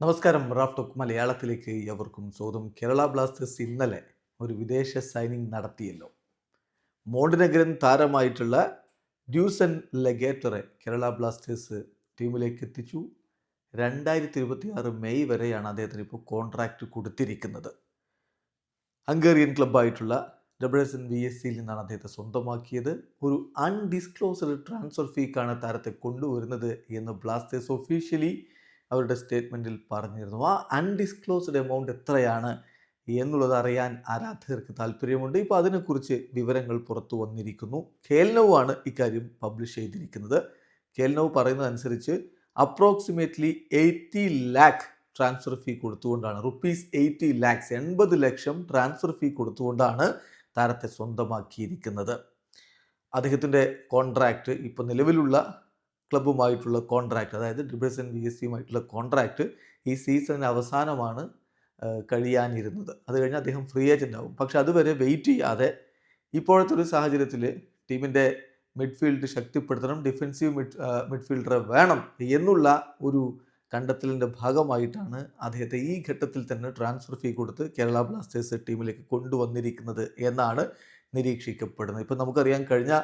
നമസ്കാരം Raf talk മലയാളത്തിലേക്ക് എവർക്കും സ്വാഗതം. കേരള ബ്ലാസ്റ്റേഴ്സ് ഇന്നലെ ഒരു വിദേശ സൈനിങ് നടത്തിയല്ലോ. മോണ്ടിനഗരൻ താരമായിട്ടുള്ള ഡ്യൂസൻ ലഗേറ്ററെ കേരള ബ്ലാസ്റ്റേഴ്സ് ടീമിലേക്ക് എത്തിച്ചു. രണ്ടായിരത്തി ഇരുപത്തി ആറ് മെയ് വരെയാണ് അദ്ദേഹത്തിന് ഇപ്പോൾ കോൺട്രാക്റ്റ് കൊടുത്തിരിക്കുന്നത്. ഹംഗേറിയൻ ക്ലബ്ബായിട്ടുള്ള ഡബ്ല്യു വി എസ് സിയിൽ നിന്നാണ് അദ്ദേഹത്തെ സ്വന്തമാക്കിയത്. ഒരു അൺഡിസ്ക്ലോസ്ഡ് ട്രാൻസ്ഫർ ഫീക്കാണ് താരത്തെ കൊണ്ടുവരുന്നത് എന്ന് ബ്ലാസ്റ്റേഴ്സ് ഒഫീഷ്യലി അവരുടെ സ്റ്റേറ്റ്മെന്റിൽ പറഞ്ഞിരുന്നു. ആ അൺഡിസ്ക്ലോസ്ഡ് എമൗണ്ട് എത്രയാണ് എന്നുള്ളത് അറിയാൻ ആരാധകർക്ക് താല്പര്യമുണ്ട് ഇപ്പോൾ അതിനെക്കുറിച്ച് വിവരങ്ങൾ പുറത്തു വന്നിരിക്കുന്നു. കേൽനവുമാണ് ഇക്കാര്യം പബ്ലിഷ് ചെയ്തിരിക്കുന്നത്. കേൽനവ് പറയുന്നതനുസരിച്ച് approximately eighty lakh transfer fee കൊടുത്തുകൊണ്ടാണ് rupees eighty lakhs എൺപത് ലക്ഷം ട്രാൻസ്ഫർ ഫീ കൊടുത്തുകൊണ്ടാണ് താരത്തെ സ്വന്തമാക്കിയിരിക്കുന്നത്. അദ്ദേഹത്തിന്റെ കോൺട്രാക്റ്റ് ഇപ്പോൾ നിലവിലുള്ള ക്ലബ്ബുമായിട്ടുള്ള കോൺട്രാക്റ്റ് അതായത് ഡ്രിബ്രസൻ വി എസ് സിയുമായിട്ടുള്ള കോൺട്രാക്റ്റ് ഈ സീസണിന് അവസാനമാണ് കഴിയാനിരുന്നത്. അത് കഴിഞ്ഞാൽ അദ്ദേഹം ഫ്രീ ഏജന്റ് ആവും. പക്ഷെ അതുവരെ വെയിറ്റ് ചെയ്യാതെ ഇപ്പോഴത്തെ ഒരു സാഹചര്യത്തിൽ ടീമിന്റെ മിഡ്ഫീൽഡ് ശക്തിപ്പെടുത്തണം ഡിഫൻസീവ് മിഡ് മിഡ്ഫീൽഡറെ വേണം എന്നുള്ള ഒരു കണ്ടെത്തലിന്റെ ഭാഗമായിട്ടാണ് അദ്ദേഹത്തെ ഈ ഘട്ടത്തിൽ തന്നെ ട്രാൻസ്ഫർ ഫീ കൊടുത്ത് കേരള ബ്ലാസ്റ്റേഴ്സ് ടീമിലേക്ക് കൊണ്ടുവന്നിരിക്കുന്നത് എന്നാണ് നിരീക്ഷിക്കപ്പെടുന്നത്. ഇപ്പം നമുക്കറിയാം കഴിഞ്ഞ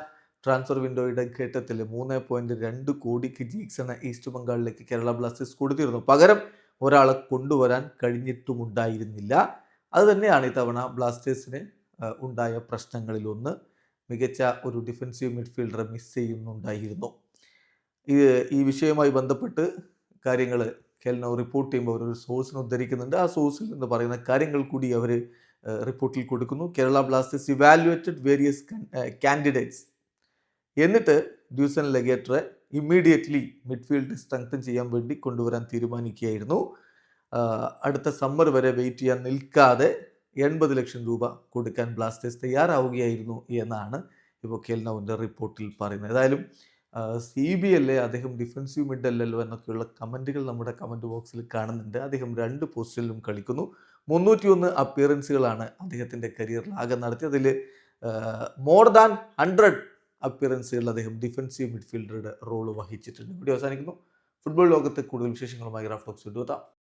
ട്രാൻസ്ഫർ വിൻഡോയുടെ ഘട്ടത്തിൽ മൂന്ന് പോയിന്റ് രണ്ട് കോടിക്ക് ജീക്സണ ഈസ്റ്റ് ബംഗാളിലേക്ക് കേരള ബ്ലാസ്റ്റേഴ്സ് കൊടുത്തിരുന്നു. പകരം ഒരാളെ കൊണ്ടുവരാൻ കഴിഞ്ഞിട്ടുമുണ്ടായിരുന്നില്ല. അത് തന്നെയാണ് ഇത്തവണ ബ്ലാസ്റ്റേഴ്സിന് ഉണ്ടായ പ്രശ്നങ്ങളിലൊന്ന് മികച്ച ഒരു ഡിഫൻസീവ് മിഡ്ഫീൽഡർ മിസ് ചെയ്യുന്നുണ്ടായിരുന്നു. ഈ ഈ വിഷയവുമായി ബന്ധപ്പെട്ട് കാര്യങ്ങൾ കേൽനോ റിപ്പോർട്ട് ചെയ്യുമ്പോൾ ഒരു സോഴ്സിനെ ഉദ്ധരിക്കുന്നുണ്ട്. ആ സോഴ്സിൽ നിന്ന് പറയുന്ന കാര്യങ്ങൾ കൂടി അവർ റിപ്പോർട്ടിൽ കൊടുക്കുന്നു. Kerala Blasters evaluated various candidates എന്നിട്ട് ഡ്യൂസൺ ലഗേറ്ററെ ഇമ്മീഡിയറ്റ്ലി മിഡ്ഫീൽഡ് സ്ട്രെങ്തൻ ചെയ്യാൻ വേണ്ടി കൊണ്ടുവരാൻ തീരുമാനിക്കുകയായിരുന്നു. അടുത്ത സമ്മർ വരെ വെയിറ്റ് ചെയ്യാൻ നിൽക്കാതെ എൺപത് ലക്ഷം രൂപ കൊടുക്കാൻ ബ്ലാസ്റ്റേഴ്സ് തയ്യാറാവുകയായിരുന്നു എന്നാണ് ഇപ്പോൾ കേൽനോവിന്റെ റിപ്പോർട്ടിൽ പറയുന്നത്. ഏതായാലും സി ബി അല്ലേ അദ്ദേഹം ഡിഫൻസീവ് മിഡ് അല്ലല്ലോ എന്നൊക്കെയുള്ള കമന്റുകൾ നമ്മുടെ കമന്റ് ബോക്സിൽ കാണുന്നുണ്ട്. അദ്ദേഹം രണ്ട് പോസ്റ്റിലും കളിക്കുന്നു. മുന്നൂറ്റി ഒന്ന് അപ്പിയറൻസുകളാണ് അദ്ദേഹത്തിന്റെ കരിയറിൽ ആകെ നടത്തി അതിൽ മോർ ദാൻ ഹൺഡ്രഡ് അപ്പിയറൻസുകളിൽ അദ്ദേഹം ഡിഫൻസീവ് മിഡ്ഫീൽഡറുടെ റോൾ വഹിച്ചിട്ടുണ്ട്. വീഡിയോ അവസാനിക്കുന്നു. ഫുട്ബോൾ ലോകത്തെ കൂടുതൽ വിശേഷങ്ങളുമായി റാഫ്റ്റോക്സ് കൊണ്ടുവെത്താം